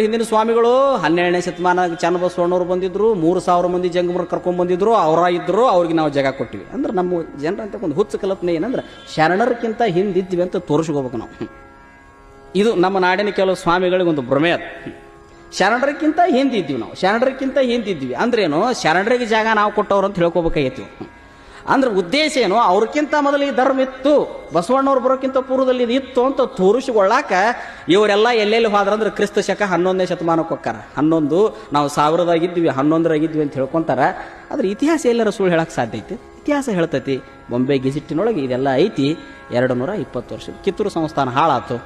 ಹಿಂದಿನ ಸ್ವಾಮಿಗಳು ಹನ್ನೆರಡನೇ ಶತಮಾನ ಚನ್ನಬಸವಣ್ಣವ್ರು ಬಂದಿದ್ರು, ಮೂರು ಸಾವಿರ ಮಂದಿ ಜಂಗಮರು ಕರ್ಕೊಂಡ್ ಬಂದಿದ್ರು, ಅವರ ಇದ್ರು, ಅವ್ರಿಗೆ ನಾವು ಜಾಗ ಕೊಟ್ಟಿವಿ ಅಂದ್ರೆ ನಮ್ಮ ಜನರಂತ ಒಂದು ಹುಚ್ಚು ಕಲ್ಪನೆ ಏನಂದ್ರೆ ಶರಣರಕ್ಕಿಂತ ಹಿಂದಿದ್ವಿ ಅಂತ ತೋರಿಸ್ಕೋಬೇಕು ನಾವು ಇದು ನಮ್ಮ ನಾಡಿನ ಕೆಲವು ಸ್ವಾಮಿಗಳಿಗೆ ಒಂದು ಭ್ರಮೆ ಅದು. ಶರಣರಕ್ಕಿಂತ ಹಿಂದಿದ್ವಿ ನಾವು ಶರಣರಕ್ಕಿಂತ ಹಿಂದಿದ್ವಿ ಅಂದ್ರೇನು, ಶರಣರಿಗೆ ಜಾಗ ನಾವು ಕೊಟ್ಟವ್ರು ಅಂತ ಹೇಳ್ಕೋಬೇಕಾಗಿತ್ತು. ಅಂದ್ರೆ ಉದ್ದೇಶ ಏನು? ಅವ್ರಕ್ಕಿಂತ ಮೊದಲು ಈ ಧರ್ಮ ಇತ್ತು. ಬಸವಣ್ಣವ್ರು ಬರೋಕ್ಕಿಂತ ಪೂರ್ವದಲ್ಲಿ ಇದು ಇತ್ತು ಅಂತ ತೋರಿಸಿಕೊಳ್ಳಾಕ ಇವರೆಲ್ಲ ಎಲ್ಲೆಲ್ಲಿ ಹೋದ್ರಂದ್ರೆ ಕ್ರಿಸ್ತ ಶಕ ಹನ್ನೊಂದನೇ ಶತಮಾನಕ್ಕೆ ಹೋಗ್ತಾರ ಹನ್ನೊಂದು, ನಾವು ಸಾವಿರದಾಗಿದ್ವಿ, ಹನ್ನೊಂದರಾಗಿದ್ವಿ ಅಂತ ಹೇಳ್ಕೊಂತಾರ. ಆದ್ರೆ ಇತಿಹಾಸ ಎಲ್ಲರ ಸುಳ್ಳು ಹೇಳಕ್ಕೆ ಸಾಧ್ಯ ಐತಿ. ಇತಿಹಾಸ ಹೇಳ್ತೈತಿ. ಬೊಂಬೆ ಗೆಜಿಟ್ಟಿನೊಳಗೆ ಇದೆಲ್ಲ ಐತಿ. ಎರಡು ನೂರ ಇಪ್ಪತ್ತು ವರ್ಷ ಕಿತ್ತೂರು ಸಂಸ್ಥಾನ ಹಾಳಾತು.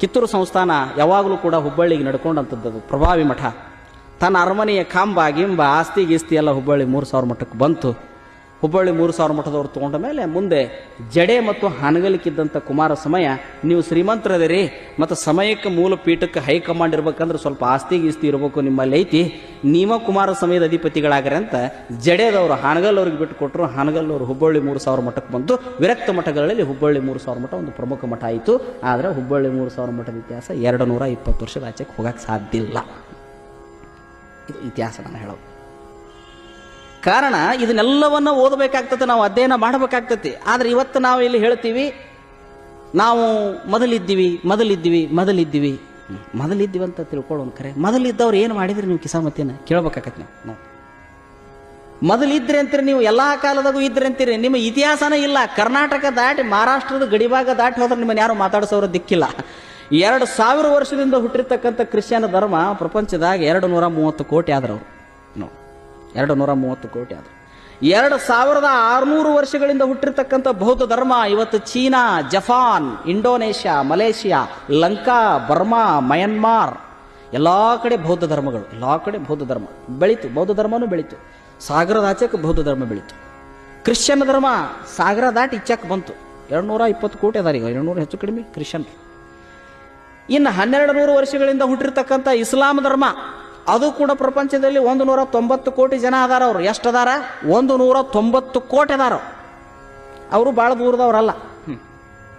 ಕಿತ್ತೂರು ಸಂಸ್ಥಾನ ಯಾವಾಗಲೂ ಕೂಡ ಹುಬ್ಬಳ್ಳಿಗೆ ನಡ್ಕೊಂಡಂಥದ್ದು ಪ್ರಭಾವಿ ಮಠ. ತನ್ನ ಅರಮನೆಯ ಕಾಂಬ, ಗಿಂಬ, ಆಸ್ತಿ, ಗೀಸ್ತಿ ಎಲ್ಲ ಹುಬ್ಬಳ್ಳಿ ಮೂರು ಸಾವಿರ ಮಠಕ್ಕೆ ಬಂತು. ಹುಬ್ಬಳ್ಳಿ ಮೂರು ಸಾವಿರ ಮಠದವ್ರು ತಗೊಂಡ ಮೇಲೆ ಮುಂದೆ ಜಡೆ ಮತ್ತು ಹನಗಲಿಕ್ಕಿದ್ದಂಥ ಕುಮಾರ ಸಮಯ, ನೀವು ಶ್ರೀಮಂತರದಿರಿ ಮತ್ತು ಸಮಯಕ್ಕೆ ಮೂಲ ಪೀಠಕ್ಕೆ ಹೈಕಮಾಂಡ್ ಇರ್ಬೇಕಂದ್ರೆ ಸ್ವಲ್ಪ ಆಸ್ತಿ ಗೀಸ್ತಿ ಇರಬೇಕು ನಿಮ್ಮಲ್ಲಿ ಐತಿ. ನೀವ ಕುಮಾರ ಸಮಯದ ಅಧಿಪತಿಗಳಾಗ್ರೆ ಅಂತ ಜಡೆದವರು ಹಾನಗಲ್ ಅವ್ರಿಗೆ ಬಿಟ್ಟು ಕೊಟ್ಟರು ಹಾನಗಲ್ ಅವರು ಹುಬ್ಬಳ್ಳಿ ಮೂರು ಸಾವಿರ ಮಠಕ್ಕೆ ಬಂತು ವಿರಕ್ತ ಮಠಗಳಲ್ಲಿ ಹುಬ್ಬಳ್ಳಿ ಮೂರು ಸಾವಿರ ಮಠ ಒಂದು ಪ್ರಮುಖ ಮಠ ಆಯಿತು. ಆದರೆ ಹುಬ್ಬಳ್ಳಿ ಮೂರು ಸಾವಿರ ಮಠದ ಇತಿಹಾಸ ಎರಡು ನೂರ ಇಪ್ಪತ್ತು ವರ್ಷದ ಆಚೆಗೆ ಹೋಗಕ್ಕೆ ಸಾಧ್ಯ ಇಲ್ಲ. ಇದು ಇತಿಹಾಸ ನಾನು ಹೇಳೋದು. ಕಾರಣ ಇದನ್ನೆಲ್ಲವನ್ನ ಓದಬೇಕಾಗ್ತದೆ, ನಾವು ಅಧ್ಯಯನ ಮಾಡಬೇಕಾಗ್ತತಿ ಆದ್ರೆ ಇವತ್ತು ನಾವು ಇಲ್ಲಿ ಹೇಳ್ತೀವಿ, ನಾವು ಮೊದಲಿದ್ದೀವಿ ಮೊದಲಿದ್ದೀವಿ ಮೊದಲಿದ್ದೀವಿ. ಮೊದಲಿದ್ದೀವಿ ಅಂತ ತಿಳ್ಕೊಳ್ಳೋನ್ ಕರೆ. ಮೊದಲಿದ್ದವ್ರು ಏನು ಮಾಡಿದ್ರಿ ನೀವು ಕಿಸಾಮತಿನ ಕೇಳ್ಬೇಕಾಗತ್ತೆ ನಾವು. ನಾವು ಮೊದಲಿದ್ರೆ ಅಂತೀರಿ ನೀವು, ಎಲ್ಲಾ ಕಾಲದಾಗೂ ಇದ್ರೆ ಅಂತೀರಿ. ನಿಮ್ಮ ಇತಿಹಾಸನೇ ಇಲ್ಲ. ಕರ್ನಾಟಕ ದಾಟಿ ಮಹಾರಾಷ್ಟ್ರದ ಗಡಿಭಾಗ ದಾಟಿ ಹೋದ್ರೆ ನಿಮ್ಮನ್ನು ಯಾರು ಮಾತಾಡಿಸೋರು ದಿಕ್ಕಿಲ್ಲ. ಎರಡು ಸಾವಿರ ವರ್ಷದಿಂದ ಹುಟ್ಟಿರ್ತಕ್ಕಂಥ ಕ್ರಿಶ್ಚಿಯನ್ ಧರ್ಮ ಪ್ರಪಂಚದಾಗ ಎರಡು ನೂರ ಮೂವತ್ತು ಕೋಟಿ ಆದ್ರವ್ರು. ನೋಡಿ. ಎರಡು ನೂರ ಮೂವತ್ತು ಕೋಟಿ ಅದು ಎರಡು ಸಾವಿರದ ಆರುನೂರು ವರ್ಷಗಳಿಂದ ಹುಟ್ಟಿರ್ತಕ್ಕಂಥ ಬೌದ್ಧ ಧರ್ಮ ಇವತ್ತು China, Japan, Indonesia, Malaysia, Lanka, Burma, Myanmar. ಎಲ್ಲ ಕಡೆ ಬೌದ್ಧ ಧರ್ಮಗಳು, ಎಲ್ಲ ಕಡೆ ಬೌದ್ಧ ಧರ್ಮ. ಬೆಳೀತು, ಬೌದ್ಧ ಧರ್ಮನೂ ಬೆಳೀತು. ಸಾಗರದ ಆಚೆಕ್ಕೆ ಬೌದ್ಧ ಧರ್ಮ ಬೆಳೀತು. ಕ್ರಿಶ್ಚಿಯನ್ ಧರ್ಮ ಸಾಗರ ದಾಟಿ ಬಂತು. ಎರಡು ನೂರ ಇಪ್ಪತ್ತು ಕೋಟಿ ಅದಾರೀಗ, ಎರಡು ನೂರ ಹೆಚ್ಚು ಕಡಿಮೆ ಕ್ರಿಶ್ಚಿಯನ್ ಇನ್ನು ಹನ್ನೆರಡು ನೂರು ವರ್ಷಗಳಿಂದ ಹುಟ್ಟಿರ್ತಕ್ಕಂಥ ಇಸ್ಲಾಂ ಧರ್ಮ ಅದು ಕೂಡ ಪ್ರಪಂಚದಲ್ಲಿ ಒಂದು ನೂರ ತೊಂಬತ್ತು ಕೋಟಿ ಜನ ಅದಾರ ಅವರು. ಎಷ್ಟು ಅದಾರ? ಒಂದು ನೂರ ತೊಂಬತ್ತು ಕೋಟಿ ಅದಾರ ಅವರು. ಭಾಳ ದೂರದವ್ರಲ್ಲ.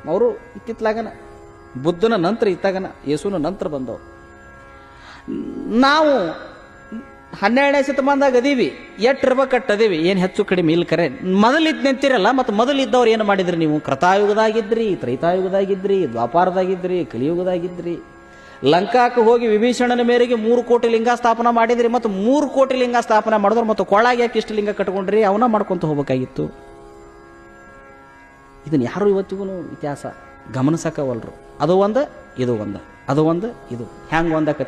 ಅವರು ಇತ್ತಿತ್ಲಾಗನ ಬುದ್ಧನ ನಂತರ ಇತ್ತಾಗನ, ಯೇಸುನ ನಂತರ ಬಂದವರು. ನಾವು ಹನ್ನೆರಡನೇ ಶತಮಾನದಾಗ ಅದೀವಿ. ಎಟ್ಟಿರ್ಬೇಕಟ್ಟದೀವಿ ಏನು ಹೆಚ್ಚು ಕಡಿಮೆ ಇಲ್ಲ ಕರೆ. ಮೊದಲಿದ್ದು ನಿಂತಿರಲ್ಲ, ಮತ್ತು ಮೊದಲಿದ್ದವ್ರು ಏನು ಮಾಡಿದ್ರಿ ನೀವು? ಕೃತಾಯುಗದಾಗಿದ್ರಿ ತ್ರೈತಾಯುಗದಾಗಿದ್ರಿ, ದ್ವಾಪಾರದಾಗಿದ್ರಿ, ಕಲಿಯುಗದಾಗಿದ್ರಿ. ಲಂಕಾಕ್ಕೆ ಹೋಗಿ ವಿಭೀಷಣನ ಮೇರೆಗೆ ಮೂರು ಕೋಟಿ ಲಿಂಗ ಸ್ಥಾಪನೆ ಮಾಡಿದ್ರಿ ಮತ್ತು ಮೂರು ಕೋಟಿ ಲಿಂಗ ಸ್ಥಾಪನೆ ಮಾಡಿದ್ರು ಮತ್ತು ಕೊಳಾಗಿ ಯಾಕೆ ಇಷ್ಟು ಲಿಂಗ ಕಟ್ಕೊಂಡ್ರಿ, ಅವನ್ನ ಮಾಡ್ಕೊಂತ ಹೋಗ್ಬೇಕಾಗಿತ್ತು. ಇದನ್ನ ಯಾರು ಇವತ್ತಿಗೂ ಇತಿಹಾಸ ಗಮನಿಸಕವಲ್ರು ಅದು ಒಂದು, ಇದು ಒಂದು, ಅದು ಒಂದು, ಇದು. ಹ್ಯಾಂಗ ಒಂದಕ್ಕೆ